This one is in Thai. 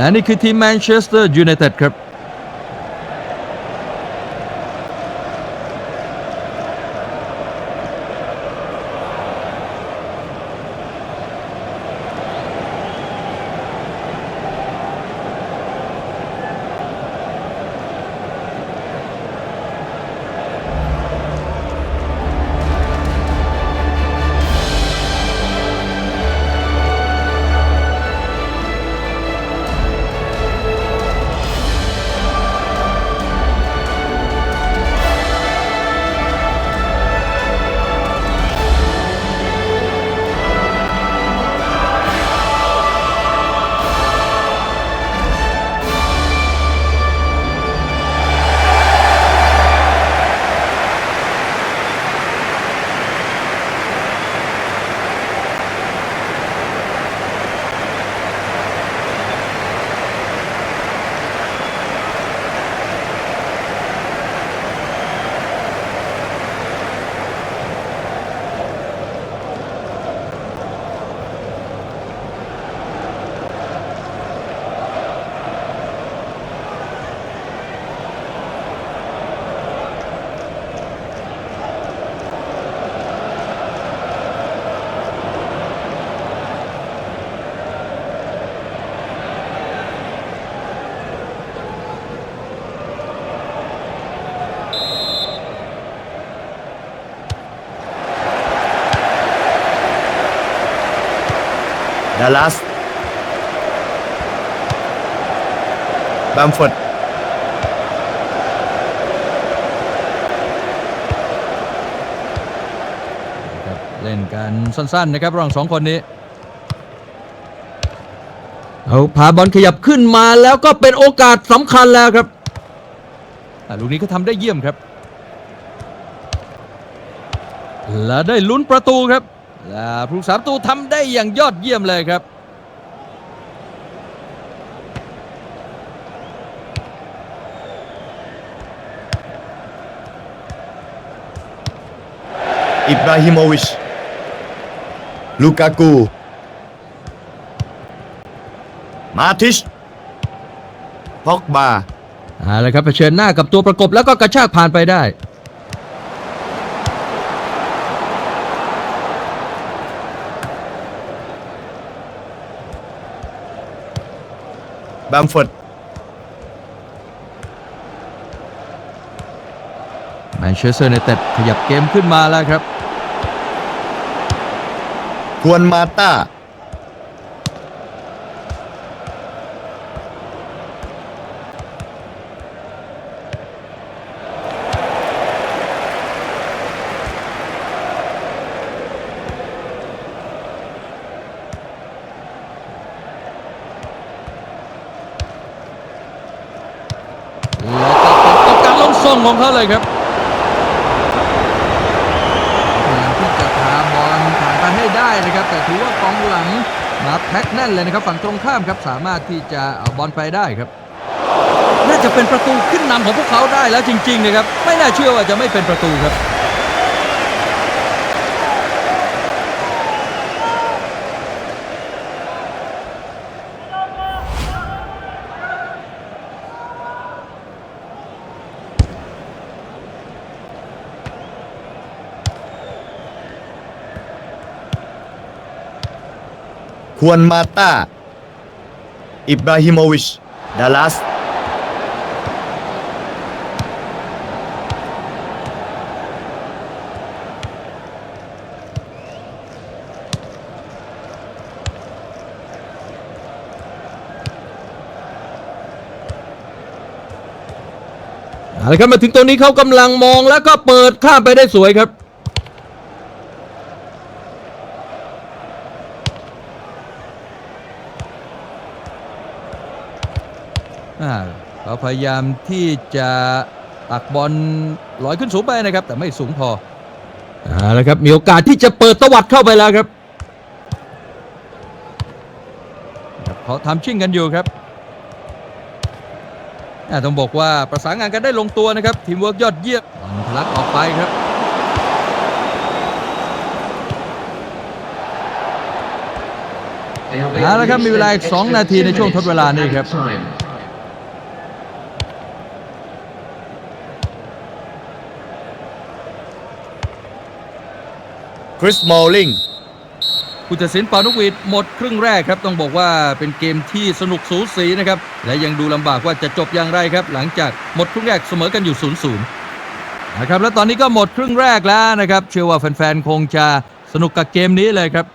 และนี่คือทีมแมนเชสเตอร์ยูไนเต็ดครับ Dallas. Bamford. ครับเล่นกันสั้นๆนะครับระหว่างสองคนนี้เอาพาบอลขยับขึ้นมาแล้วก็เป็นโอกาสสำคัญแล้วครับลูกนี้ก็ทำได้เยี่ยมครับ และได้ลุ้นประตูครับ และผู้รักษาประตูทำได้อย่างยอดเยี่ยมเลยครับ Ibrahimovic. Lukaku. Matic. Pogba. เอาละครับเผชิญหน้ากับตัวประกบแล้วก็กระชากผ่านไปได้ Bamford. แมนเชสเตอร์ยูไนเต็ดขยับเกมขึ้นมาแล้วครับ Juan Mata. แล้วก็เป็นต้องการลงส่งของเขาเลยครับพยายามที่จะพาบอลผ่านไปให้ได้นะครับ แต่ถือว่ากองหลังมาแพ็คแน่นเลยนะครับ ฝั่งตรงข้ามครับสามารถที่จะเอาบอลไปได้ครับ น่าจะเป็นประตูขึ้นนำของพวกเขาได้แล้วจริง ๆ นะครับ ไม่น่าเชื่อว่าจะไม่เป็นประตูครับ Juan Mata. Ibrahimovic. Dallas. เอาละครับมาถึงตรงนี้เขากำลังมองแล้วก็เปิดข้ามไปได้สวยครับ เขาพยายามที่จะตักบอลลอยขึ้นสูงไปนะครับ แต่ไม่สูงพอเอาละครับมีโอกาสที่จะเปิดตวัดเข้าไปแล้วครับครับเขาทำชิ่งกันอยู่ครับอ่าต้องบอกว่าประสานงานกันได้ลงตัวนะครับ ทีมเวิร์กยอดเยี่ยมบอลทะลักออกไปครับเอาละครับมีเวลาอีก2นาทีในช่วงทดเวลานี้ครับ คริสมอลลิงผู้ตัดสินเป่านกหวีดหมดครึ่งแรกครับ ต้องบอกว่าเป็นเกมที่สนุกสูสีนะครับ และยังดูลำบากว่าจะจบอย่างไรครับ หลังจากหมดครึ่งแรกเสมอกันอยู่0ูนย์นะครับและตอนนี้ก็หมดครึ่งแรกแล้วนะครับ เชื่อว่าแฟนๆคงจะสนุกกับเกมนี้เลยครับ